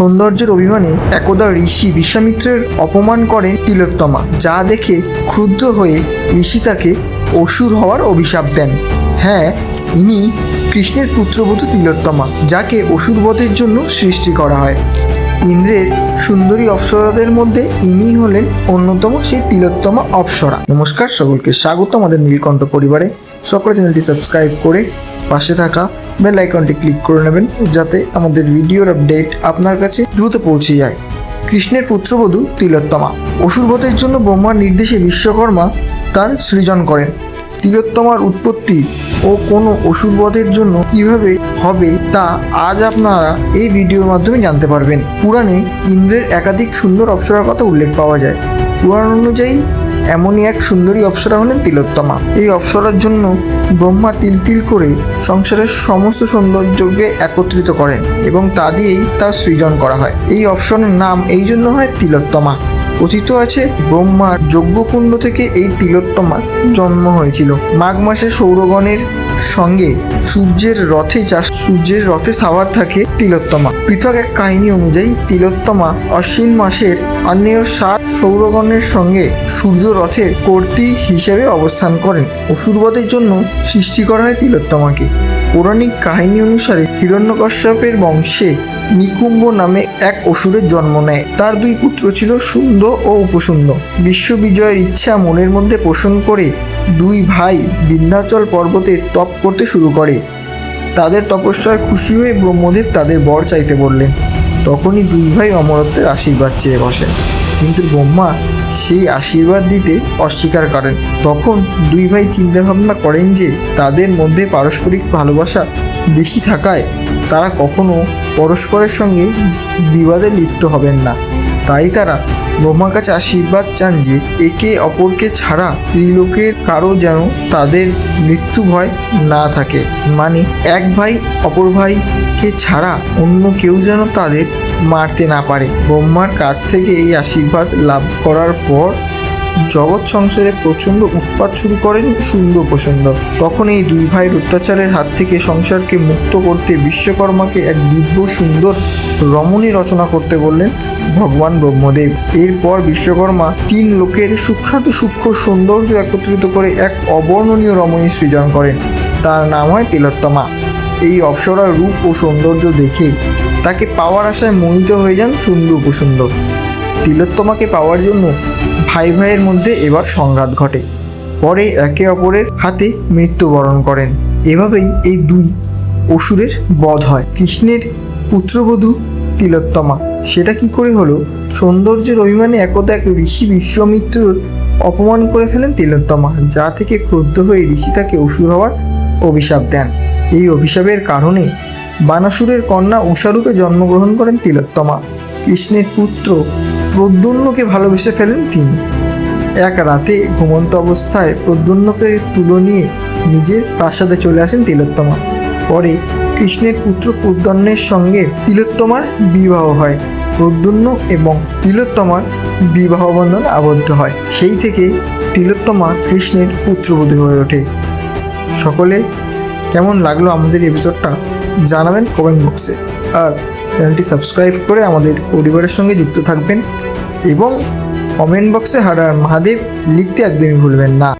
সৌন্দর্যের অভিমানে একদা ঋষি বিশ্বামিত্রের অপমান করেন তিলোত্তমা, যা দেখে ক্রুদ্ধ হয়ে ঋষি তাকে অসুর হওয়ার অভিশাপ দেন। হ্যাঁ ইনি কৃষ্ণের পুত্রবধূ তিলোত্তমা, যাকে অসুরবধের জন্য সৃষ্টি করা হয়। ইন্দ্রের সুন্দরী অপ্সরাদের মধ্যে ইনি হলেন অন্যতম সেই তিলোত্তমা অপ্সরা। নমস্কার, সকলকে স্বাগত আমাদের নীলকণ্ঠ পরিবারে। সকলে চ্যানেলটি সাবস্ক্রাইব করে পাশে থাকা বেল আইকনটি ক্লিক করে নেবেন যাতে আমাদের ভিডিওর আপডেট আপনার কাছে দ্রুত পৌঁছে যায়। কৃষ্ণের পুত্রবধূ তিলোত্তমা। অসুরবধের জন্য ব্রহ্মার নির্দেশে বিশ্বকর্মা তার সৃজন করেন। তিলোত্তমার উৎপত্তি ও কোনো অসুরবধের জন্য কীভাবে হবে তা আজ আপনারা এই ভিডিওর মাধ্যমে জানতে পারবেন। পুরাণে ইন্দ্রের একাধিক সুন্দর অপ্সরার কথা উল্লেখ পাওয়া যায়। পুরাণ অনুযায়ী এমনই এক সুন্দরী অপ্সরা হলেন তিলোত্তমা। এই অপ্সরার জন্য ব্রহ্মা তিল তিল করে সংসারের সমস্ত সৌন্দর্যকে একত্রিত করেন এবং তা দিয়েই তার সৃজন করা হয়। এই অপ্সরার নাম এই জন্য হয় তিলোত্তমা। কথিত আছে, ব্রহ্মার যজ্ঞকুণ্ড থেকে এই তিলোত্তমার জন্ম হয়েছিল। মাঘ মাসে সৌরগণের সঙ্গে সূর্যের রথে যা সূর্যের রথে সাওয়ার থাকে তিলোত্তমা। পৃথক এক কাহিনী অনুযায়ী তিলোত্তমা অশ্বিন মাসের আগ্নেয় সাত সৌরগণের সঙ্গে সূর্য রথের কর্তী হিসেবে অবস্থান করেন। অসুরবধের জন্য সৃষ্টি করা হয় তিলোত্তমাকে। পৌরাণিক কাহিনী অনুসারে হিরণ্যকশ্যপের বংশে নিকুম্ভ নামে এক অসুরের জন্ম নেয়। তার দুই পুত্র ছিল সুন্দর ও উপসুন্দর বিশ্ব বিজয়ের ইচ্ছা মনের মধ্যে পোষণ করে দুই ভাই বিন্ধ্যাচল পর্বতে তপ করতে শুরু করে। তাদের তপস্যায় খুশি হয়ে ব্রহ্মদেব তাদের বর চাইতে বললেন, তখনই দুই ভাই অমরত্বের আশীর্বাদ চেয়ে বসেন। কিন্তু ব্রহ্মা সেই আশীর্বাদ দিতে অস্বীকার করেন। তখন দুই ভাই চিন্তাভাবনা করেন যে তাদের মধ্যে পারস্পরিক ভালোবাসা বেশি থাকায় তারা কখনো পরস্পরের সঙ্গে বিবাদে লিপ্ত হবেন না। তাই তারা ব্রহ্মার কাছে আশীর্বাদ চান যে একে অপরকে ছাড়া ত্রিলোকের কারও যেন তাদের মৃত্যু ভয় না থাকে। মানে এক ভাই অপর ভাইকে ছাড়া অন্য কেউ যেন তাদের মারতে না পারে। ব্রহ্মার কাছ থেকে এই আশীর্বাদ লাভ করার পর জগৎ সংসারে প্রচণ্ড উৎপাত শুরু করেন সুন্দর প্রসন্ন। তখন এই দুই ভাইয়ের অত্যাচারের হাত থেকে সংসারকে মুক্ত করতে বিশ্বকর্মাকে এক দিব্য সুন্দর রমণী রচনা করতে বললেন। ভগবান ব্রহ্মদেব। এরপর বিশ্বকর্মা তিন লোকের সুখ্যাত সূক্ষ্ম সৌন্দর্য একত্রিত করে এক অবর্ণনীয় রমণী সৃজন করেন। তার নাম হয় তিলোত্তমা। এই অপ্সরার রূপ ও সৌন্দর্য দেখে তাকে পাওয়ার আশায় মোহিত হয়ে যান সুন্দর উপসুন্দর তিলোত্তমাকে পাওয়ার জন্য ভাই ভাইয়ের মধ্যে এবার সংঘাত ঘটে। পরে একে অপরের হাতে মৃত্যুবরণ করেন। এভাবেই এই দুই অসুরের বধ হয়। কৃষ্ণের পুত্রবধূ তিলোত্তমা। সেটা কি করে হলো? সৌন্দর্যের অভিমানে একদা এক ঋষি বিশ্বমিত্রর অপমান করে ফেলেন তিলোত্তমা, যা থেকে ক্রুদ্ধ হয়ে ঋষি তাকে অসুর হওয়ার অভিশাপ দেন। এই অভিশাপের কারণে বানাসুরের কন্যা উষারূপে জন্মগ্রহণ করেন তিলোত্তমা। কৃষ্ণের পুত্র প্রদ্যুন্নকে ভালোবেসে ফেলেন তিনি। এক রাতে ঘুমন্ত অবস্থায় প্রদ্যুন্নকে তুলো নিয়ে নিজের প্রাসাদে চলে আসেন তিলোত্তমা। পরে কৃষ্ণের পুত্র প্রদ্যন্নের সঙ্গে তিলোত্তমার বিবাহ হয়। প্রদ্যুন্ন এবং তিলোত্তমার বিবাহ বন্ধনে আবদ্ধ হয়। সেই থেকে তিলোত্তমা কৃষ্ণের পুত্রবধূ হয়ে ওঠে। সকলে কেমন লাগল আমাদের এপিসোডটা জানাবেন কমেন্ট বক্সে আর চ্যানেলটি সাবস্ক্রাইব করে আমাদের পরিবারের সঙ্গে যুক্ত থাকবেন এবং কমেন্ট বক্সে হারার মহাদেব লিখতে একদমই ভুলবেন না।